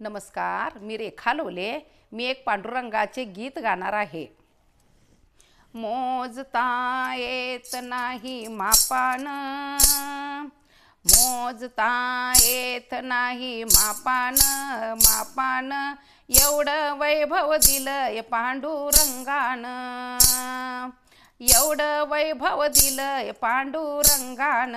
नमस्कार मी रेखा लोले. मी एक पांडुरंगाचे गीत गाणार आहे. मोजता येत नाही मापान. मोजता येत नाही मापान. मापान एवढं वैभव दिलंय पांडुरंगान. एवढं वैभव दिलंय पांडुरंगान.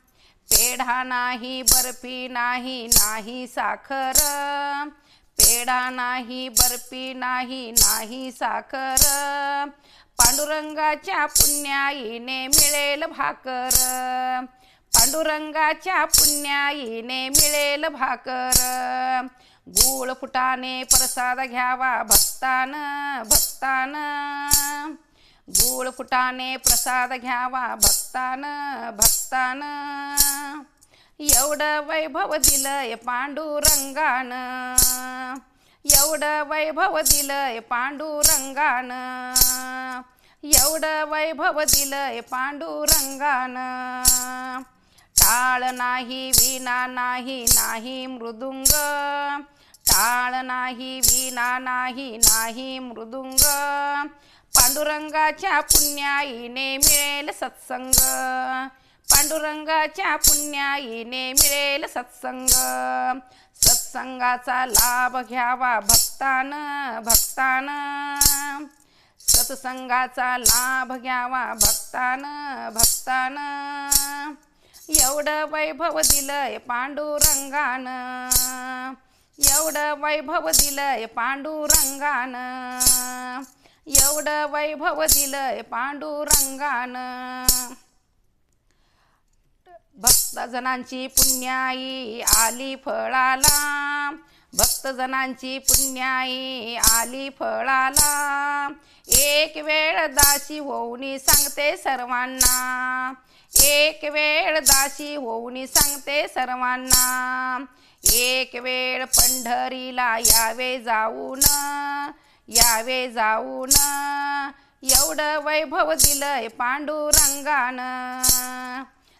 पेढा नाही बर्फी नाही नाही साखर. पेढा नाही बर्फी नाही नाही साखर. पांडुरंगाच्या पुण्याईने मिळेल भाकर. पांडुरंगाच्या पुण्याईने मिळेल भाकर. गुळ फुटाने प्रसाद घ्यावा भक्तान भक्तान. गुळ फुटाने प्रसाद घ्यावा भक्तान भक्तान. एवढं वैभव दिलंय पांडुरंगान. एवढं वैभव दिलंय पांडुरंगान. एवढं वैभव दिलंय पांडुरंगान. टाळ नाही विना नाही नाही मृदुंग. टाळ नाही विना नाही नाही मृदुंग पांडुरंगाच्या पुण्याईने मिळेल सत्संग पांडुरंगाच्या पुण्याईने मिळेल सत्संग सत्संगाचा लाभ घ्यावा भक्तान भक्तान सत्संगाचा लाभ घ्यावा भक्तान भक्तान एवढं वैभव दिलंय पांडुरंगानं एवढं वैभव दिलंय पांडुरंगानं. एवढं वैभव दिलंय पांडुरंगानं. भक्तजनांची पुण्याई आली फळाला. भक्तजनांची पुण्याई आली फळाला. एक वेळ दाशी होऊनी सांगते सर्वांना. एक वेळ दाशी होऊनी सांगते सर्वांना. एक वेळ पंढरीला यावे जाऊन यावे जाऊन. एवढं वैभव दिलंय पांडुरंगानं.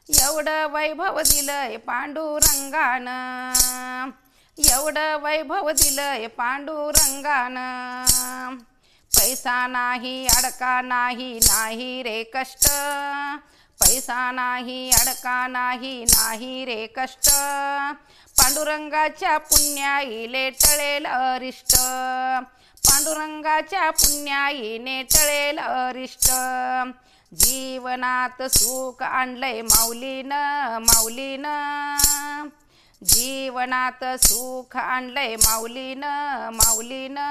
एवढं वैभव दिलंय पांडुरंगानं. एवढं वैभव दिलंय पांडुरंगानं. पैसा नाही अडका नाही नाही रे कष्ट. पैसा नाही अडका नाही नाही रे कष्ट. पांडुरंगाच्या पुण्याईले टळेल अरिष्ट. पांडुरंगाच्या पुण्याईने टळेल अरिष्ट. जीवनात सुख आणलंय माऊलीन माऊलीनं. जीवनात सुख आणलंय माऊलीन माऊलीनं.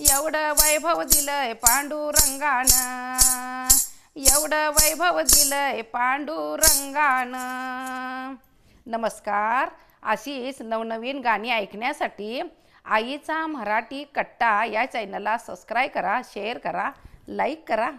एवढं वैभव दिलंय पांडुरंगानं. एवढं वैभव दिलंय पांडुरंगानं. नमस्कार. अशीच नवनवीन गाणी ऐकण्यासाठी आईचा मराठी कट्टा या चॅनलला सबस्क्राईब करा शेअर करा लाईक करा.